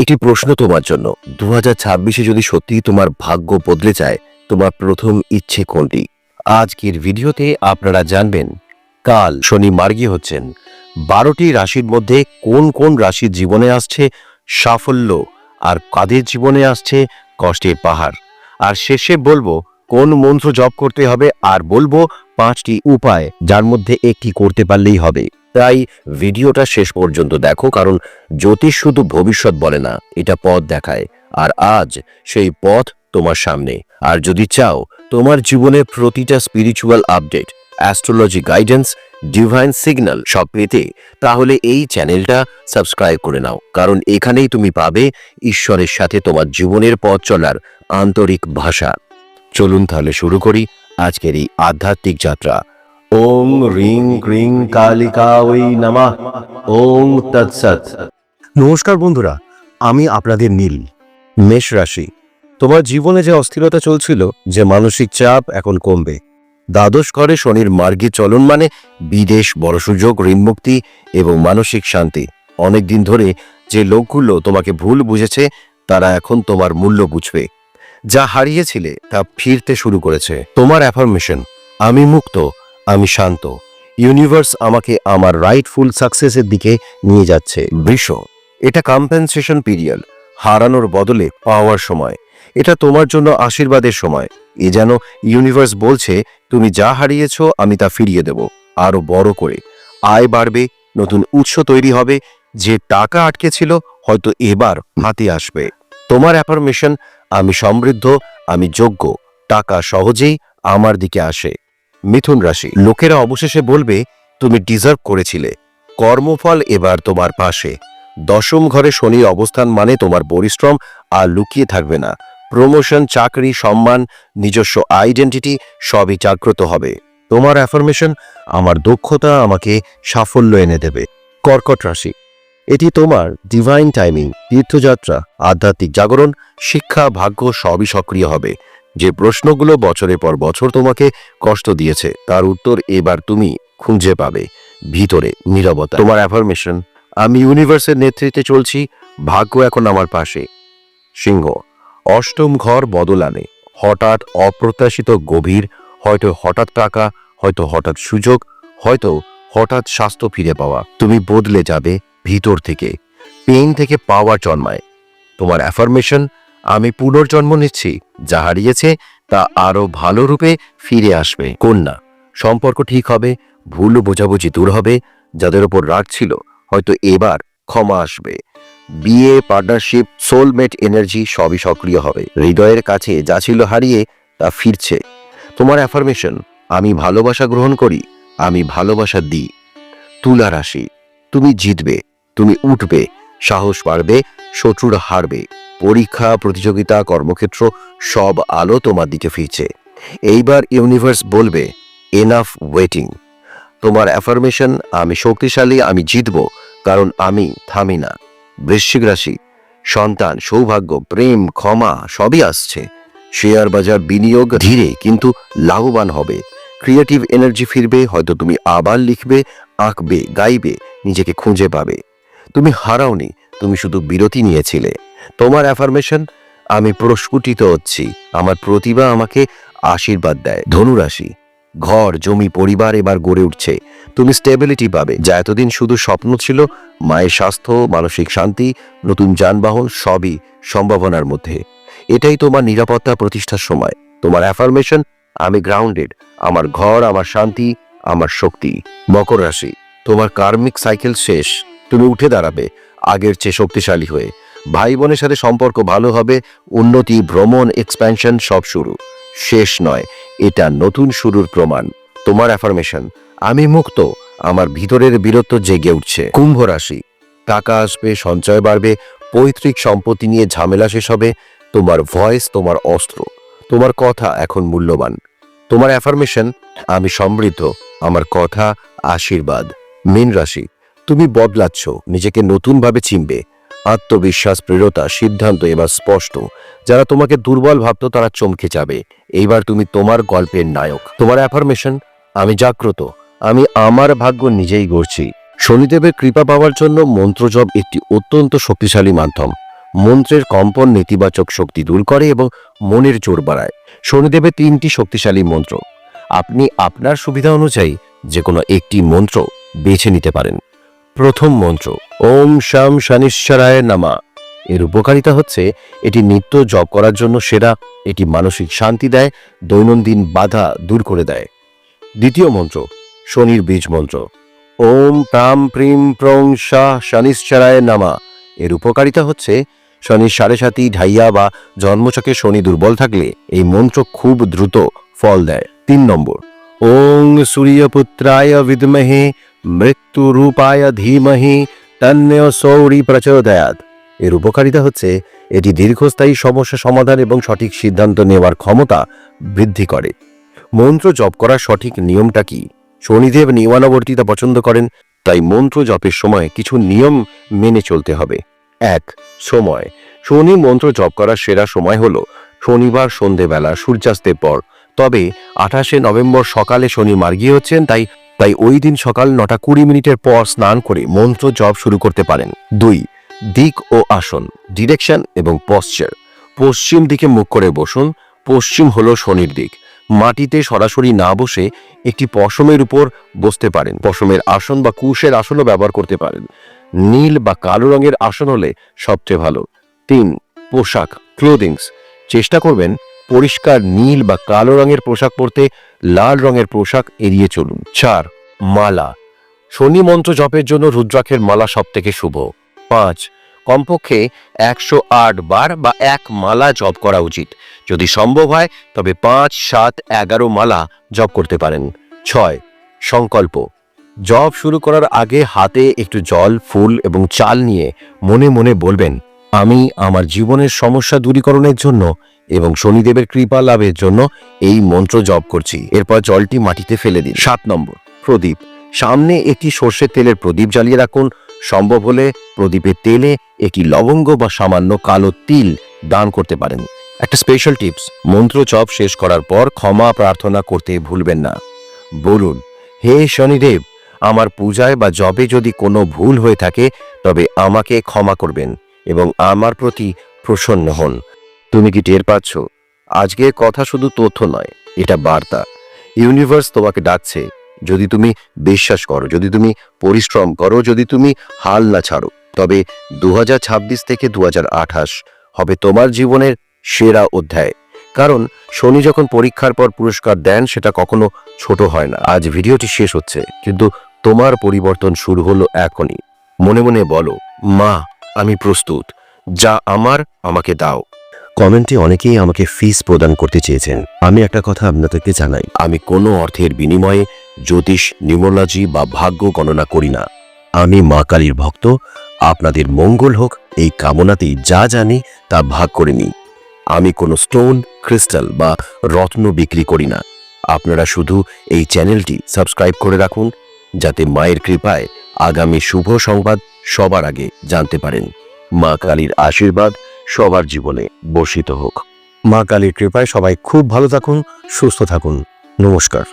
একটি প্রশ্ন তোমার জন্য। দু হাজার যদি সত্যি তোমার ভাগ্য বদলে যায়, তোমার প্রথম ইচ্ছে কোনটি? আজকের ভিডিওতে আপনারা জানবেন, কাল শনি মার্গী হচ্ছেন। বারোটি রাশির মধ্যে কোন কোন রাশির জীবনে আসছে সাফল্য আর কাদের জীবনে আসছে কষ্টের পাহাড়? আর শেষে বলব, কোন মন্ত্র জপ করতে হবে আর বলব পাঁচটি উপায় যার মধ্যে একটি করতে পারলেই হবে। তাই ভিডিওটা শেষ পর্যন্ত দেখো, কারণ জ্যোতিষ শুধু ভবিষ্যৎ বলে না, এটা পথ দেখায়। আর আজ সেই পথ তোমার সামনে। আর যদি চাও, তোমার জীবনের প্রতিটা spiritual update astrology guidance divine signal সব পেতে, তাহলে এই চ্যানেলটা সাবস্ক্রাইব করে নাও। কারণ এখানেই তুমি পাবে ঈশ্বরের সাথে তোমার জীবনের পথ চলার আন্তরিক ভাষা। চলুন তাহলে শুরু করি আজকের এই আধ্যাত্মিক যাত্রা। ওং রিং ক্রিং কালিকা ওই নামা। ওং তৎসৎ নমস্কার বন্ধুরা, আমি আপনাদের নীল, মেষ রাশি। তোমার জীবনে যে অস্থিরতা চলছিল, যে মানসিক চাপ এখন কমবে। দ্বাদশ ঘরে শনির মার্গে চলন মানে বিদেশ, বড় সুযোগ ঋণমুক্তি এবং মানসিক শান্তি। অনেক দিন ধরে যে লোকগুলো তোমাকে ভুল বুঝেছে, তারা এখন তোমার মূল্য বুঝবে। যা হারিয়েছিলে তা ফিরতে শুরু করেছে। তোমার অ্যাফার্মেশন, আমি মুক্ত। আমি শান্ত। ইউনিভার্স আমাকে আমার রাইটফুল সাকসেসের দিকে নিয়ে যাচ্ছে। বৃষ, এটা কম্পেনসেশন পিরিয়ড, হারানোর বদলে পাওয়ার সময়। এটা তোমার জন্য আশীর্বাদের সময়। এ যেন ইউনিভার্স বলছে, তুমি যা হারিয়েছ আমি তা ফিরিয়ে দেব, আরও বড় করে। আয় বাড়বে, নতুন উৎস তৈরি হবে। যে টাকা আটকে ছিল হয়তো এবার হাতে আসবে। তোমার অ্যাফার্মেশন, আমি সমৃদ্ধ, আমি যোগ্য। টাকা সহজেই আমার দিকে আসে। মিথুন রাশি। লোকেরা অবশেষে বলবে, তুমি ডিজার্ভ করেছিলে। কর্মফল এবার তোমার পাশে। দশম ঘরে শনির অবস্থান মানে তোমার পরিশ্রম আর লুকিয়ে থাকবে না। প্রমোশন, চাকরি, সম্মান, নিজস্ব আইডেন্টিটি সবই জাগ্রত হবে। তোমার অ্যাফার্মেশন আমার দক্ষতা আমাকে সাফল্য এনে দেবে। কর্কট রাশি। এটি তোমার ডিভাইন টাইমিং তীর্থযাত্রা, আধ্যাত্মিক জাগরণ, শিক্ষা, ভাগ্য সবই সক্রিয় হবে। যে প্রশ্নগুলো বছরের পর বছর তোমাকে কষ্ট দিয়েছে, তার উত্তর এবার তুমি খুঁজে পাবে। ভিতরে নীরবতা। তোমার অ্যাফার্মেশন আমি ইউনিভার্সের নেতৃত্বে চলছি, ভাগ্য এখন আমার পাশে। সিংহ, অষ্টম ঘর বদল আনে। হঠাৎ অপ্রত্যাশিত গভীর, হয়তো হঠাৎ টাকা, হয়তো হঠাৎ সুযোগ, হয়তো হঠাৎ স্বাস্থ্য ফিরে পাওয়া। তুমি বদলে যাবে ভিতর থেকে। পেন থেকে পাওয়ার জন্মায়। তোমার অ্যাফার্মেশন আমি পুনর্জন্ম নিচ্ছি, যা হারিয়েছে তা আরও ভালো রূপে ফিরে আসবে। কন্যা, সম্পর্ক ঠিক হবে, ভুল বোঝাবুঝি দূর হবে, যাদের ওপর রাগ ছিল, হয়তো এবার ক্ষমা আসবে। বিয়ে, পার্টনারশিপ, সোলমেট এনার্জি সবই সক্রিয় হবে। হৃদয়ের কাছে যা ছিল হারিয়ে তা ফিরছে। তোমার অ্যাফার্মেশন, আমি ভালোবাসা গ্রহণ করি, আমি ভালোবাসা দিই। তুলা রাশি, তুমি জিতবে, তুমি উঠবে, সাহস বাড়বে, শত্রুরা হারবে। পরীক্ষা, প্রতিযোগিতা, কর্মক্ষেত্র সব আলো তোমার দিকে ফিরছে। এইবার ইউনিভার্স বলবে এনাফ ওয়েটিং তোমার অ্যাফার্মেশন আমি শক্তিশালী, আমি জিতব, কারণ আমি থামি না। বৃশ্চিক রাশি, সন্তান, সৌভাগ্য, প্রেম, ক্ষমা, সবই আসছে। শেয়ার বাজার বিনিয়োগ ধীরে কিন্তু লাভবান হবে। ক্রিয়েটিভ এনার্জি ফিরবে, হয়তো তুমি আবার লিখবে, আঁকবে, গাইবে, নিজেকে খুঁজে পাবে। তুমি হারাওনি, তুমি শুধু বিরতি নিয়েছিলে। তোমার অ্যাফার্মেশন আমি প্রস্ফুটিত হচ্ছি। আমার প্রতিভা আমাকে আশীর্বাদ দেয়। ধনুরাশি, ঘর, জমি, পরিবার এবার গড়ে উঠছে। তুমি স্টেবিলিটি পাবে। যা এতদিন শুধু স্বপ্ন ছিল, মায়ের স্বাস্থ্য, মানসিক শান্তি, নতুন যানবাহন, সবই সম্ভাবনার মধ্যে। এটাই তোমার নিরাপত্তা প্রতিষ্ঠার সময়। তোমার অ্যাফার্মেশন আমি গ্রাউন্ডেড আমার ঘর, আমার শান্তি, আমার শক্তি। মকর রাশি, তোমার কার্মিক সাইকেল শেষ। তুমি উঠে দাঁড়াবে। আগের চেয়ে শক্তিশালী হয়ে। ভাই বোনের সাথে সম্পর্ক ভালো হবে, উন্নতি, ভ্রমণ এক্সপ্যানশন সব শুরু। শেষ নয়, এটা নতুন শুরুর প্রমাণ। তোমার অ্যাফার্মেশন আমি মুক্ত, আমার ভিতরের বীরত্ব জেগে উঠছে। কুম্ভ রাশি, টাকা আসবে, সঞ্চয় বাড়বে, পৈতৃক সম্পত্তি নিয়ে ঝামেলা শেষ হবে, তোমার ভয়েস তোমার অস্ত্র, তোমার কথা এখন মূল্যবান। তোমার অ্যাফার্মেশন আমি সমৃদ্ধ, আমার কথা আশীর্বাদ। মীন রাশি, তুমি বদলাচ্ছ, নিজেকে নতুনভাবে চিনবে আত্মবিশ্বাস প্রেরতা সিদ্ধান্ত এবার স্পষ্ট। যারা তোমাকে দুর্বল ভাবতো, তারা চমকে যাবে। এইবার তুমি তোমার গল্পের নায়ক। তোমার অ্যাফার্মেশন আমি জাগ্রত। আমি আমার ভাগ্য নিজেই গড়ছি। শনিদেবের কৃপা পাওয়ার জন্য মন্ত্রজপ একটি অত্যন্ত শক্তিশালী মাধ্যম। মন্ত্রের কম্পন নেতিবাচক শক্তি দূর করে এবং মনের জোর বাড়ায়। শনিদেবের তিনটি শক্তিশালী মন্ত্র। আপনি আপনার সুবিধা অনুযায়ী যে কোনো একটি মন্ত্র বেছে নিতে পারেন। প্রথম মন্ত্র, ওম শাম শনিশ্বরায় নামা। এর উপকারিতা হচ্ছে, এটি নিত্য জপ করার জন্য সেরা, এটি মানসিক শান্তি দেয়, দৈনন্দিন বাধা দূর করে দেয়। দ্বিতীয় মন্ত্র, শনির বীজ মন্ত্র, ওম প্রাম প্রিম প্রং শাহ শনিশ্চরায় নামা। এর উপকারিতা হচ্ছে, শনির সাড়ে সাতি ঢাইয়া বা জন্মচকে শনি দুর্বল থাকলে এই মন্ত্র খুব দ্রুত ফল দেয়। তিন নম্বর, ওং সূর্যপুত্রায় বিদ্মহে মৃত্যু রূপায় ধীমহি তন্য সৌরি প্রচোদয়াত এর উপকারিতা হচ্ছে, এটি দীর্ঘস্থায়ী সমস্যা সমাধান এবং সঠিক সিদ্ধান্ত নেওয়ার ক্ষমতা বৃদ্ধি করে। মন্ত্র জপ করার সঠিক নিয়মটা কি? শনিদেব নিয়মানুবর্তিতা পছন্দ করেন, তাই মন্ত্র জপের সময় কিছু নিয়ম মেনে চলতে হবে। এক, সময়। শনি মন্ত্র জপ করার সেরা সময় হল শনিবার সন্ধেবেলা সূর্যাস্তের পর। তবে আঠাশে নভেম্বর সকালে শনি মার্গী হচ্ছেন, তাই তাই ওই দিন সকাল নটা কুড়ি মিনিটের পর স্নান করে মন্ত্র জপ শুরু করতে পারেন। দুই, দিক ও আসন, ডিরেকশন এবং পশ্চার। পশ্চিম দিকে মুখ করে বসুন। পশ্চিম হলো শনির দিক। মাটিতে সরাসরি না বসে একটি পশমের উপর বসতে পারেন। পশমের আসন বা কুশের আসনও ব্যবহার করতে পারেন। নীল বা কালো রঙের আসন হলে সবচেয়ে ভালো। তিন, পোশাক ক্লোদিংস চেষ্টা করবেন পরিষ্কার নীল বা কালো রঙের পোশাক পরতে লাল রঙের পোশাক এড়িয়ে চলুন। চার, মালা। শনি মন্ত্র জপের জন্য রুদ্রাক্ষের মালা সব থেকে শুভ। পাঁচ, কমপক্ষে একশো আট বার বা এক মালা জপ করা উচিত। যদি সম্ভব হয়, তবে পাঁচ, সাত, এগারো মালা জপ করতে পারেন। ছয়, সংকল্প। জপ শুরু করার আগে হাতে একটু জল, ফুল এবং চাল নিয়ে মনে মনে বলবেন, আমি আমার জীবনের সমস্যা দূরীকরণের জন্য এবং শনিদেবের কৃপা লাভের জন্য এই মন্ত্র জপ করছি। এরপর জলটি মাটিতে ফেলে দিন। সাত নম্বর, প্রদীপ। সামনে একটি সর্ষের তেলের প্রদীপ জ্বালিয়ে রাখুন। সম্ভব হলে প্রদীপের তেলে একটি লবঙ্গ বা সামান্য কালো তিল দান করতে পারেন। একটা স্পেশাল টিপস মন্ত্র জপ শেষ করার পর ক্ষমা প্রার্থনা করতে ভুলবেন না। বলুন, হে শনিদেব, আমার পূজায় বা জবে যদি কোনো ভুল হয়ে থাকে, তবে আমাকে ক্ষমা করবেন এবং আমার প্রতি প্রসন্ন হন। তুমি কি টের পাচ্ছ? আজকে কথা শুধু তথ্য নয়, এটা বার্তা। ইউনিভার্স তোমাকে ডাকছে, যদি তুমি বিশ্বাস করো, যদি তুমি পরিশ্রম করো, যদি তুমি হাল না ছাড়ো। তবে দু হাজার ছাব্বিশ থেকে দু হাজার আঠাশ হবে তোমার জীবনের সেরা অধ্যায়। কারণ শনি যখন পরীক্ষার পর পুরস্কার দেন, সেটা কখনো ছোট হয় না। আজ ভিডিওটি শেষ হচ্ছে, কিন্তু তোমার পরিবর্তন শুরু হলো এখনই। মনে মনে বলো, মা, আমি প্রস্তুত। যা আমার, আমাকে দাও। কমেন্টে অনেকেই আমাকে ফিস প্রদান করতে চেয়েছেন। আমি একটা কথা আপনাদেরকে জানাই। আমি কোনো অর্থের বিনিময়ে জ্যোতিষ, নিউমোলজি বা ভাগ্য গণনা করি না। আমি মা কালীর ভক্ত, আপনাদের মঙ্গল হোক, এই কামনাতেই যা জানি তা ভাগ করে নিই। আমি কোনো স্টোন ক্রিস্টাল বা রত্ন বিক্রি করি না। আপনারা শুধু এই চ্যানেলটি সাবস্ক্রাইব করে রাখুন, যাতে মায়ের কৃপায় আগামী শুভ সংবাদ সবার আগে জানতে পারেন। মা কালীর আশীর্বাদ সবার জীবনে বর্ষিত হোক। মা কালীর কৃপায় সবাই খুব ভালো থাকুন সুস্থ থাকুন। নমস্কার।